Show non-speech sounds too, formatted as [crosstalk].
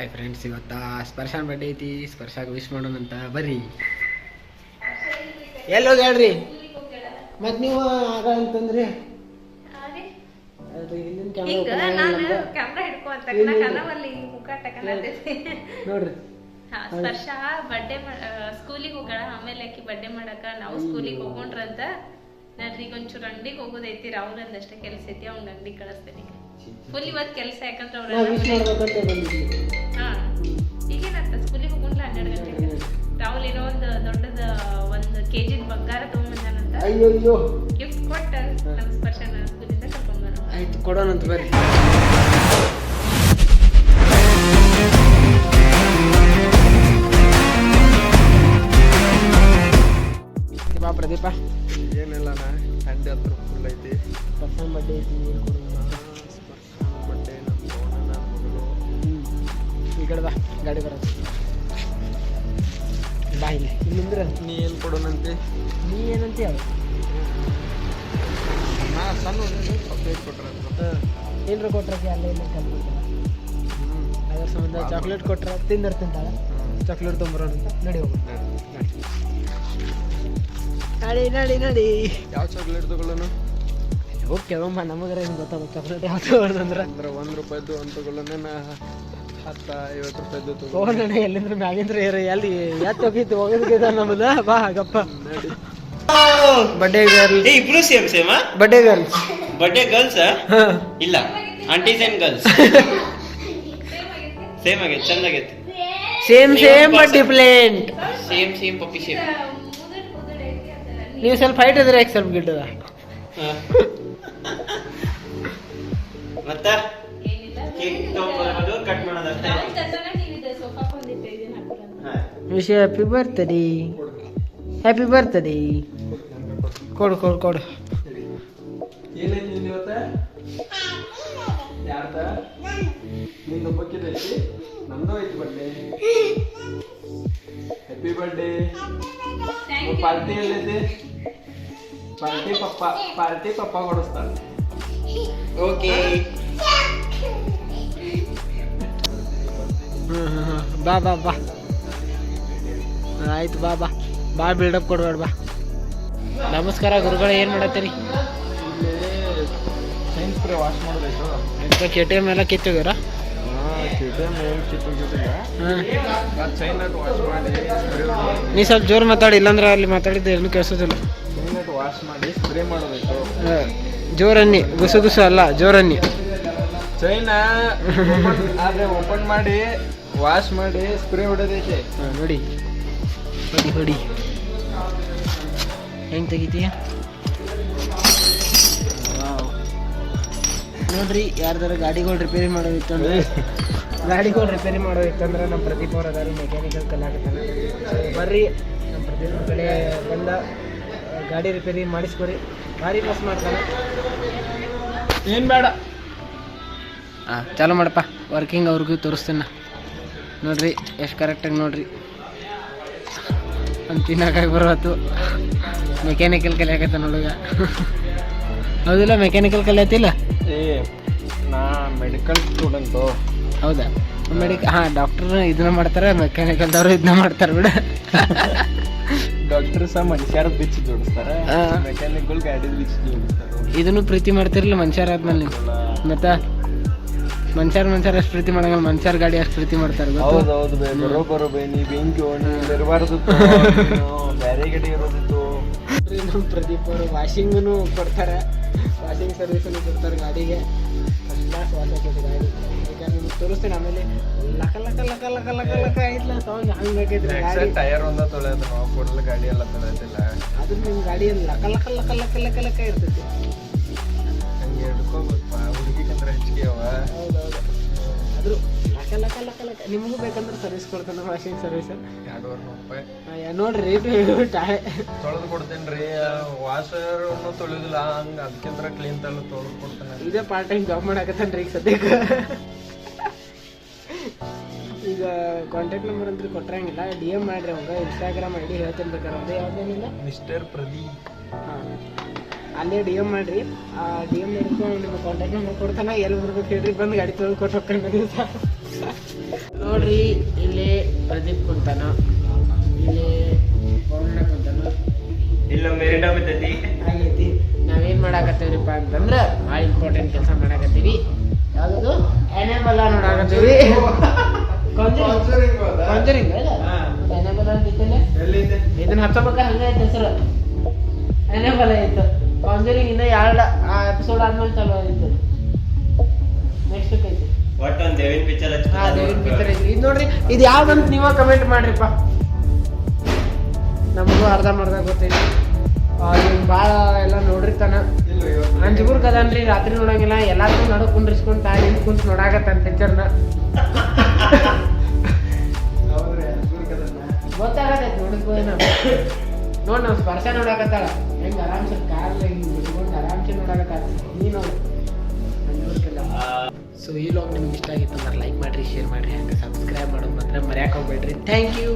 Hi friends ಇವತ್ತ ಸ್ಪರ್ಶನ್ ಬಡ್ಡಿ ಐತಿ. ಸ್ಪರ್ಶಾಗ ವಿಶ್ ಮಾಡೋಣ ಅಂತ. ಬರ್ರಿ. ಎಲ್ಲೋಗಿ ಹೇಳ್ರಿ? ಮತ್ ನೀವು ಆಗ ಅಂತಂದ್ರಿ. ನೋಡ್ರಿ. ಸ್ಪರ್ಶ ಬರ್ಡೇ ಸ್ಕೂಲಿಗೆ ಹೋಗೋಣ. ಆಮೇಲೆ ಆಕಿ ಬರ್ಡೇ ಮಾಡಕ ನಾವು ಸ್ಕೂಲಿಗೆ ಹೋಗೋಣ್ರಂತ. ನಡ್ರಿ ಈಗ ಒಂಚೂರು ಅಂಗಡಿಗೆ ಹೋಗೋದೈತಿ ರಾಹುಲ್ ಅಂದಷ್ಟೇ ಕೆಲಸ ಐತಿ ಅವ್ನ ಅಂಗಡಿ ಕಳಿಸ್ತೇನೆ ಫುಲ್ ಇವತ್ತು ಕೆಲಸ ಯಾಕಂದ್ರೆ ಅವ್ರ ಹಾ ಸ್ಕೂಲಿಗೆ ಹೋಗೋಣ್ಲ ಹನ್ನೆರಡು ಗಂಟೆಗೆ. ರಾಹುಲ್ ಏನೋ ಒಂದು ದೊಡ್ಡದ ಒಂದು ಕೆ ಬಂಗಾರ ತಗೊಂಬಂದಾನಂತ. ಅಯ್ಯೋ ಗಿಫ್ಟ್ ಕೊಟ್ಟ ನಮ್ಮ ಸ್ಪರ್ಶನ ಸ್ಕೂಲಿಂದ ಆಯ್ತು ಕೊಡೋಣಂತ ಬರ್ರಿ. ಬಾ ಪ್ರದೀಪ. ಏನಿಲ್ಲ ನಾ ಸಂಡೆ ಹತ್ರ ಫುಲ್ ಐತಿ. ಸ್ಪರ್ಶನ್ ಬಡ್ಡಿ ಐತಿ ನೀರು ಕೊಡೋಣ ನಮ್ಮ ಮಗಳು ಈ ಕಡೆ ಬಾ ಗಾಡಿ ಬರೋದು. ಬಾ ಇಲ್ಲಿ. ಇಲ್ಲಿಂದ್ರೆ ನೀ ಏನು ಕೊಡೋಣಂತೆ? ನೀ ಏನಂತ ಯಾವ ನಾ ಸಣ್ಣ ಚಾಕ್ಲೇಟ್ ಏನ್ರ ಕೊಟ್ರಕ್ಕೆ ಅಲ್ಲೇ ಇಲ್ಲ ಅದ್ರ ಸಂಬಂಧ ಚಾಕ್ಲೇಟ್ ಕೊಟ್ರ ತಿಂದರ್ ತಿಂತಾಳ ಚಾಕ್ಲೇಟ್ ತೊಂಬರೋಣ ಅಂತ. ನಡಿ ಹೋಗೋಣ ನಡಿ. ನಡಿ. ನಡಿ ಯಾವ ಚಾಕ್ಲೇಟ್ ತಗೊಳ್ಳೋಣ? ಹೋಗಿ ಕೇಳಮ್ಮ ನಮಗರ ಏನು ಗೊತ್ತಾಗ ಚಾಕ್ಲೇಟ್ ಯಾವ್ದು ತಗೊಳ್ದಂದ್ರ ಅಂದ್ರೆ. ಒಂದು ರೂಪಾಯ್ದು ಒಂದು ತಗೊಳ್ಳೋಣ ನಾ ಹತ್ತ ಐವತ್ತು ರೂಪಾಯ್ದು ತಗೋ ಎಲ್ಲಿಂದ್ರೆ ಎಲ್ಲಿಂದ್ರ ಮ್ಯಾಗಿಂದ್ರ ಅಲ್ಲಿ ಎಲ್ಲಿ ಎತ್ತು ಹೋಗಿತ್ತು ಹೋಗಿದ್ದ ನಮ್ಮದ ಬಾ ಗಪ್ಪ. ನಡಿ. ಬಡ್ಡೆ ಗರ್ಲ್ ಏ ಇಬ್ರು ಸೇಮ್ ಸೇಮಾ ಬಡ್ಡೆ ಗರ್ಲ್ ಬಡ್ಡೆ ಗರ್ಲ್ಸ್ ಇಲ್ಲ ಆಂಟೀಸ್ ಅಂಡ್ ಗರ್ಲ್ಸ್ ಸೇಮ್ ಆಗೈತೆ ಚಂದ ಆಗೈತೆ same same but different same same Pappi same ನೀವು ಸ್ವಲ್ಪ ಹೈಟ್ ಇದ್ರೆ ಸ್ವಲ್ಪ ಗಿಡ್ಡದ? ಮತ್ತ? Cake cut ಮಾಡೋದಷ್ಟೇ. Wish happy birthday happy birthday ಕೊಡು ಕೊಡು ಕೊಡು. ನಿಂದು ನಮ್ದು ಐತಿ ಬರ್ಡೇ ಹ್ಯಾಪಿ ಬರ್ಡೇ ಪಾರ್ಟಿ ಎಲ್ಲೈತಿ ಪಾರ್ಟಿ ಪಪ್ಪ ಪಾರ್ಟಿ ಪಪ್ಪ ಕೊಡಿಸ್ತಾನೆ ಓಕೆ [laughs] ಬಾ ಬಾ ಬಾ. ಆಯ್ತು, ಬಾ ಬಾ. ಬಾ ಬಿಲ್ಡಪ್ ಕೊಡ್ಬೇಡ, ಬಾ. ನಮಸ್ಕಾರ ಗುರುಗಳು, ಏನು ಮಾಡತ್ತೀರಿ? ಕೆ ಟಿ ಎಂ ಎಲ್ಲ ಕಿತ್ತೋಗ್ಯಾರ? ನೀ ಸ್ವಲ್ಪ ಜೋರು ಮಾತಾಡಿ, ಇಲ್ಲಾಂದ್ರೆ ಅಲ್ಲಿ ಮಾತಾಡಿದ್ದು ಏನು ಕೇಳಿಸೋದಿಲ್ಲ. ವಾಶ್ ಮಾಡಿ ಸ್ಪ್ರೇ ಮಾಡೋದಾಯ್ತು ಜೋರನ್ನಿ, ಗುಸು ಗುಸು ಅಲ್ಲ, ಜೋರನ್ನಿ. ಚೈನಾ ಆದರೆ ಓಪನ್ ಮಾಡಿ. ವಾಶ್ ಮಾಡಿ ಸ್ಪ್ರೇ ಹೊಡೆದೈತೆ ಹಾಂ ನೋಡಿ. ಹೊಡಿ ಹೊಡಿ ಹೆಂಗೆ ತೆಗಿತೀಯ? ನೋಡ್ರಿ ಯಾರ್ದಾರ ಗಾಡಿಗಳು ರಿಪೇರಿ ಮಾಡೋದಿತ್ತಂದ್ರೆ ಗಾಡಿಗಳು ರಿಪೇರಿ ಮಾಡೋದಿತ್ತಂದ್ರೆ ನಮ್ಮ ಪ್ರದೀಪ್ ಅವ್ರ ಅದಾರ ಮೆಕ್ಯಾನಿಕಲ್ ಕಲಾಕತ್ತಾನ ಬರ್ರಿ ನಮ್ಮ ಪ್ರದೀಪ್ ಕಡೆ ಬಂದ ಗಾಡಿ ರಿಪೇರಿ ಮಾಡಿಸ್ಕೊರಿ. ಭಾರಿ ಬಸ್ ಮಾಡ್ತಾನೆ. ಏನು ಬೇಡ. ಹಾಂ ಚಾಲು ಮಾಡಪ್ಪ. ವರ್ಕಿಂಗ್ ಅವ್ರಿಗೂ ತೋರಿಸ್ತೀನಿ ನಾ. ನೋಡ್ರಿ ಎಷ್ಟು ಕರೆಕ್ಟಾಗಿ ನೋಡ್ರಿ. ಅಂತ ತಿನ್ನಕ್ಕಾಗಿ ಬರೋತ್ತು ಮೆಕ್ಯಾನಿಕಲ್ ಕಲಿಯಾಕತ್ತ ನೋಡುಗ ಹೌದಿಲ್ಲ ಮೆಕ್ಯಾನಿಕಲ್ ಕಲಿಯತ್ತಿಲ್ಲ ಏ ನಾ ಮೆಡಿಕಲ್ ಸ್ಟೂಡೆಂಟು ಹೌದಾ? ಮೆಡಿಕ ಹಾಂ ಡಾಕ್ಟರ್ ಇದನ್ನ ಮಾಡ್ತಾರೆ ಮೆಕ್ಯಾನಿಕಲ್ದವ್ರು ಇದನ್ನ ಮಾಡ್ತಾರೆ ಬಿಡ. ಡಾಕ್ಟರ್ ಸಹ ಮನುಷ್ಯರ ಬಿಚ್ಚಿ ಜೋಡಿಸ್ತಾರೆ ಮೆಕ್ಯಾನಿಕಲ್ ಗಾಡಿ ಬಿಚ್ಚಿ ಜೋಡಿಸ್ತಾರೆ. ಇದನ್ನು ಪ್ರೀತಿ ಮಾಡ್ತಿರಲಿಲ್ಲ ಮನುಷ್ಯರ ಆದ್ಮೇಲೆ ನೀವು ಮತ್ತೆ? ಮನುಷ್ಯರ ಮನುಷ್ಯರ್ ಅಷ್ಟು ಪ್ರೀತಿ ಮಾಡಂಗಲ್ಲ ಮನುಷ್ಯರ್ ಗಾಡಿ ಅಷ್ಟು ಪ್ರೀತಿ ಮಾಡ್ತಾರೆ ಗೊತ್ತು? ಹೌದು ಬೇ ಬರೋಬರು ಬೇ ನೀ ಬೆಂಕಿ ಒಣ ಇರಬಾರ್ದು ಬೇರೆ ಗಾಡಿ ಇರೋದಿತ್ತು. ನಮ್ಮ ಪ್ರದೀಪ್ ಅವರು ವಾಷಿಂಗನು ಕೊಡ್ತಾರೆ. ವಾಷಿಂಗ್ ಸರ್ವಿಸನ್ನು ಕೊಡ್ತಾರೆ ಗಾಡಿಗೆ. ಎಲ್ಲ ವಾಸ ಗಾಡಿ. ಯಾಕಂದ್ರೆ ನಿಮ್ಗೆ ತೋರಿಸ್ತೀನಿ ಆಮೇಲೆ ಲಕ ಲಕ ಲಕ ಲಕ ಲಕ ಲಕ ಐತ್ಲ ಸಾಂಗ್ ಹಂಗೆ ಆಗೈತ್ರಿ ಟೈರ್ ಒಂದ ತೊಳೆಯೋದು ನಾವು ಕೊಡಲು ಗಾಡಿ ಎಲ್ಲ ತೊಳೆಯೋದಿಲ್ಲ ಅದ್ರ ನಿಮ್ಮ ಗಾಡಿ ಲಕ ಲಕ ಲಕ ಲಕ ಲಕ ಲಕ ಇರ್ತೈತಿ. ಅವ. ಹೌದೌದು. ಆದ್ರೂ ಲಕ ಲಕ ಲಕ ಲಕ ನಿಮಗೂ ಬೇಕಂದ್ರೆ ಸರ್ವಿಸ್ ಕೊಡ್ತಾನೆ ವಾಷಿಂಗ್ ಸರ್ವಿಸ್ ಎರಡೂವರೆ ರೂಪಾಯಿ. ನೋಡ್ರಿ ರೇಟ್ ಟಾಳೆ ತೊಳೆದು ಕೊಡ್ತೇನೆ ರೀ. ವಾಷರ್ ತೊಳೆಯೋದಿಲ್ಲ ಹಂಗೆ ಅದಕ್ಕಿಂತ ಕ್ಲೀನ್ ತಲೆ ತೊಳೆದು ಕೊಡ್ತಾನೆ. ಇದೇ ಪಾರ್ಟ್ ಟೈಮ್ ಜಾಬ್ ರೀ ಈಗ ಸದ್ಯಕ್ಕೆ. ಈಗ ಕಾಂಟ್ಯಾಕ್ಟ್ ನಂಬರ್ ಅಂತ ಕೊಟ್ಟರಂಗಿಲ್ಲ ಡಿ ಎಂ ಮಾಡ್ರಿ ಅವಾಗ. ಇನ್ಸ್ಟಾಗ್ರಾಮ್ ಐ ಡಿ ಹೇಳ್ತೀನಿ ಬೇಕಾದ್ರೆ ಯಾವುದೇನಿಲ್ಲ ಮಿಸ್ಟರ್ ಪ್ರದೀಪ್ ಹಾಂ. ಅಲ್ಲೇ ಡಿ ಎಂ ಮಾಡ್ರಿ. ಆ ಡಿ ಎಂ ಹಿಡ್ಕೊಂಡು ನಿಮ್ಮ ಕಾಂಟ್ಯಾಕ್ಟ್ ನಂಬರ್ ಕೊಡ್ತಾನೆ ಎಲ್ಲಿ ಬರ್ಬೇಕು ಹೇಳ್ರಿ ಬಂದು ಗಾಡಿ ತೊಗೊಂಡು ಕೊಟ್ಟು ಹೋಗ್ಕೊಂಡು ನೋಡ್ರಿ ಇಲ್ಲಿ ಪ್ರದೀಪ್ ಕುಂತಾನ. ಇಲ್ಲಿ ಪೌರ್ಣ ಕುಂತಾನ. ಇಲ್ಲ ಆಗೈತಿ. ನಾವೇನ್ ಮಾಡಾಕತ್ತೇವ್ರಿಪ್ಪ ಅಂತಂದ್ರ ಭಾಳ ಇಂಪಾರ್ಟೆಂಟ್ ಕೆಲಸ ಮಾಡಾಕತ್ತೀವಿ. ಯಾವ್ದು ಎನೆಬಲ ನೋಡಾಕತ್ತೀವಿ ಕಾಂಜರಿಂಗ್ ಎನೆಬಲ ಸರ್ ಇದನ್ನ ಹಚ್ಚಬೇಕ? ಹಂಗೆ ಐತೆ ಹೆಸರು. ಎನೆಬಲ ಇತ್ತು ಕಾಂಜರಿಂಗ್ ಇನ್ನ ಎರಡು ಆ ಎಪಿಸೋಡ್ ಆದ್ಮೇಲೆ ಚಲೋ ಆಯ್ತು. ನೆಕ್ಸ್ಟ್ ಐತಿ. ಒಟ್ಟು ಆನ್ ದೇವಿನ ಪಿಕ್ಚರ್ ಹಾ ದೇವಿನ ಪಿಕ್ಚರ್ ಐತಿ. ಇದು ನೋಡ್ರಿ ಇದು ಯಾವ್ದಂತ ನೀವ ಕಮೆಂಟ್ ಮಾಡ್ರಿಪ್ಪ. ನಮಗೂ ಅರ್ಧಂಬರ್ಧ ಗೊತ್ತೈತಿ. ಇವ್ನು ಭಾಳ ಎಲ್ಲ ನೋಡಿರ್ತಾನ. ಅಂಜುಗುರ್ ಕದನ್ರಿ ರಾತ್ರಿ ನೋಡಂಗಿಲ್ಲ. ಎಲ್ಲಾರ್ಗೂ ನಡು ಕುಂಡ್ರಿಸ್ಕೊಂಡ್ ತಾಯಿ ನಿಂತ್ ಕುಂತ್ ನೋಡಾಕತ್ತಾನ ಪಿಕ್ಚರ್ನ. ಗೊತ್ತಾಗತೈತಿ ನೋಡಿಸ್ಬೋದೇನ ನೋಡ್ ನಾವು ಸ್ಪರ್ಶ ನೋಡಾಕತ್ತಾಳ. ಹೆಂಗ್ ಆರಾಮ್ಸೆ ಕಾರ್ ಹಿಂಗ್ ಅರಾಮ್ ಆರಾಮ್ಸೆ ನೋಡಾಕತ್ತಾಳ. ನೀನು ಸೊ ಈ ಲಾಗ್ ನಿಮ್ಗೆ ಇಷ್ಟ ಆಗಿತ್ತು ಅಂದ್ರೆ ಲೈಕ್ ಮಾಡಿರಿ ಶೇರ್ ಮಾಡ್ರಿ ಹಂಗೆ ಸಬ್ಸ್ಕ್ರೈಬ್ ಮಾಡೋದು ಮಾತ್ರ ಮರ್ಯಾಕೆ ಹೋಗ್ಬೇಡ್ರಿ. Thank you